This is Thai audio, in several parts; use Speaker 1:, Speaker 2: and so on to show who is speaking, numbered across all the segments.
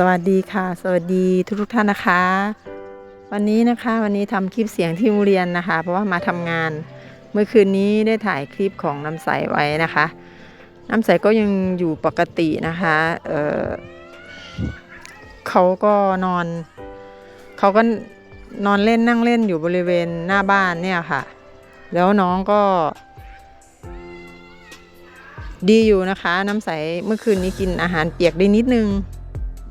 Speaker 1: สวัสดีค่ะ สวัสดีทุกทท่านนะคะ วันนี้นะคะวันนี้ทำคลิปเสียงที่โรงเรียนนะคะ เพราะว่ามาทำงาน เมื่อคืนนี้ได้ถ่ายคลิปของน้ำใสไว้นะคะ น้ำใสก็ยังอยู่ปกตินะคะเเขาก็นอน เขาก็นอนเล่นนั่งเล่นอยู่บริเวณหน้าบ้านเนี่ยค่ะ แล้วน้องก็ดีอยู่นะคะ น้ำใสเมื่อคืนนี้กินอาหารเปียกได้นิดนึง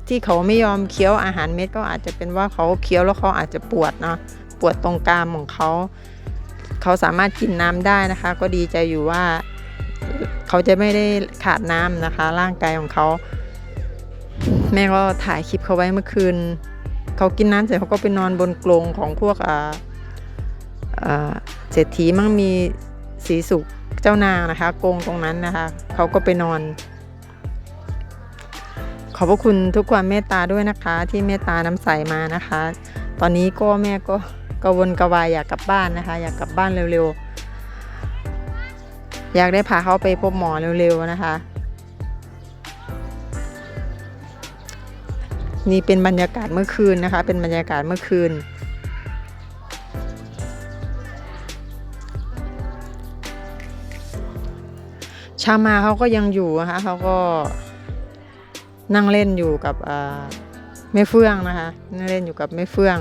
Speaker 1: ที่เขาไม่ยอมเคี้ยวอาหารเม็ดก็อาจจะเป็นว่าเขาเคี้ยวแล้วเขาอาจจะปวดเนาะปวดตรงกรามของเขาเขาสามารถกินน้ำได้นะคะ ก็ดีใจอยู่ว่าเขาจะไม่ได้ขาดน้ำนะคะ ร่างกายของเขา แม่ก็ถ่ายคลิปเขาไว้เมื่อคืนเขากินน้ำเสร็จเขาก็ไปนอนบนกรงของพวกเศรษฐีมั่งมีสีสุขเจ้านางนะคะกรงตรงนั้นนะคะเขาก็ไปนอน ขอบพระคุณทุกความเมตตาด้วยนะคะ ที่เมตตาน้ำใสมานะคะ ตอนนี้ก็แม่ก็กระวนกระวายอยากกลับบ้านนะคะ อยากกลับบ้านเร็วๆ อยากได้พาเขาไปพบหมอเร็วๆนะคะ นี่เป็นบรรยากาศเมื่อคืนนะคะ เป็นบรรยากาศเมื่อคืนชามาเขาก็ยังอยู่นะคะเขาก็ นั่งเล่นอยู่กับแม่เฟื่องนะคะนั่งเล่นอยู่กับแม่เฟื่อง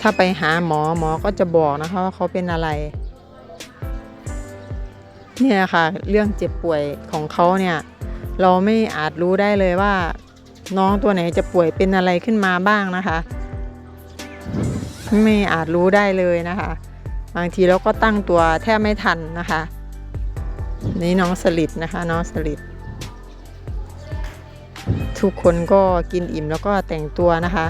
Speaker 1: ถ้าไปหาหมอหมอก็จะบอกนะคะว่าเขาเป็นอะไร เนี่ยค่ะ เรื่องเจ็บป่วยของเขาเนี่ย เราไม่อาจรู้ได้เลยว่า น้องตัวไหนจะป่วยเป็นอะไรขึ้นมาบ้างนะคะ ไม่อาจรู้ได้เลยนะคะ บางทีเราก็ตั้งตัวแทบไม่ทันนะคะ นี่น้องสลิดนะคะน้องสลิดทุกคนก็กินอิ่มแล้วก็แต่งตัวนะคะ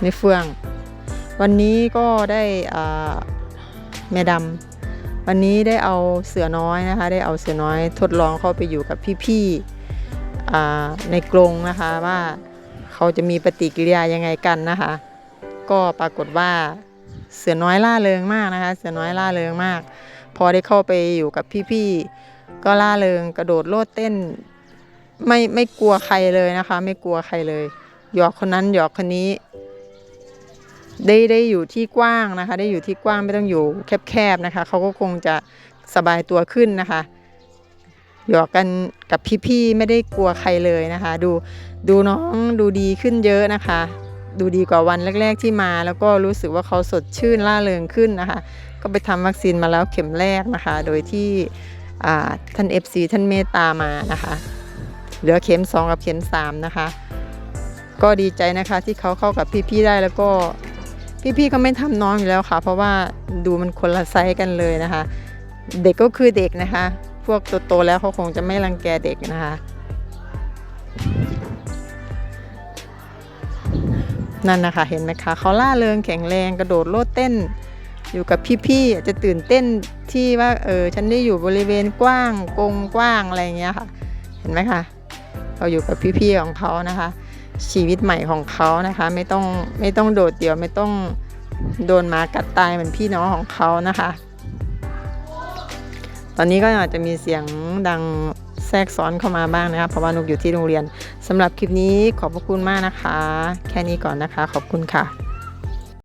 Speaker 1: ไม่เฟือง วันนี้ก็ได้แม่ดำวันนี้ได้เอาเสือน้อยนะคะ ได้เอาเสือน้อยทดลองเข้าไปอยู่กับพี่ๆในกรงนะคะว่าเขาจะมีปฏิกิริยายังไงกันนะคะ ก็ปรากฏว่า เสือน้อยล่าเริงมากนะคะ เสือน้อยล่าเริงมาก พอได้เข้าไปอยู่กับพี่ๆก็ล่าเริงกระโดดโลดเต้น ไม่ไม่กลัวใครเลยนะคะ ไม่กลัวใครเลย หยอกคนนั้นหยอกคนนี้ ได้ได้อยู่ที่กว้างนะคะ ได้อยู่ที่กว้างไม่ต้องอยู่แคบๆนะคะเขาก็คงจะสบายตัวขึ้นนะคะหยอกกันกับพี่ๆไม่ได้กลัวใครเลยนะคะ ดูดูน้องดูดีขึ้นเยอะนะคะ ดูดีกว่าวันแรก ๆที่มา แล้วก็รู้สึกว่าเขาสดชื่นล่าเริงขึ้นนะคะ ก็ไปทำวัคซีนมาแล้วเข็มแรกนะคะ โดยที่อ่าท่าน FC ท่านเมตตามานะคะเหลือเข็ม 2 กับเข็ม 3 นะคะ ก็ดีใจนะคะที่เขาเข้ากับพี่ๆได้แล้วก็พี่ๆก็ไม่ทำน้องอยู่แล้วค่ะ เพราะว่าดูมันคนละไซส์กันเลยนะคะ เด็กก็คือเด็กนะคะ พวกโตๆแล้วเขาคงจะไม่รังแกเด็กนะคะ นั่นนะคะเห็นไหมคะเขาล่าเริงแข็งแรงกระโดดโลดเต้น อยู่กับพี่ๆจะตื่นเต้นที่ว่าเออฉันได้อยู่บริเวณกว้างกรงกว้างอะไรเงี้ยค่ะ เห็นไหมคะเขาอยู่กับพี่ๆของเขานะคะ ชีวิตใหม่ของเขานะคะไม่ต้องไม่ต้องโดดเดี่ยวไม่ต้องโดนหมากัดตายเหมือนพี่น้องของเขานะคะ ตอนนี้ก็อาจจะมีเสียงดัง ทรกซ้อนเข้ามาบ้างนะคะเพราะว่านุกอยู่ที่โรงเรียนสำหรับคลิปนี้ขอบพระคุณมากนะคะ แค่นี้ก่อนนะคะ ขอบคุณค่ะ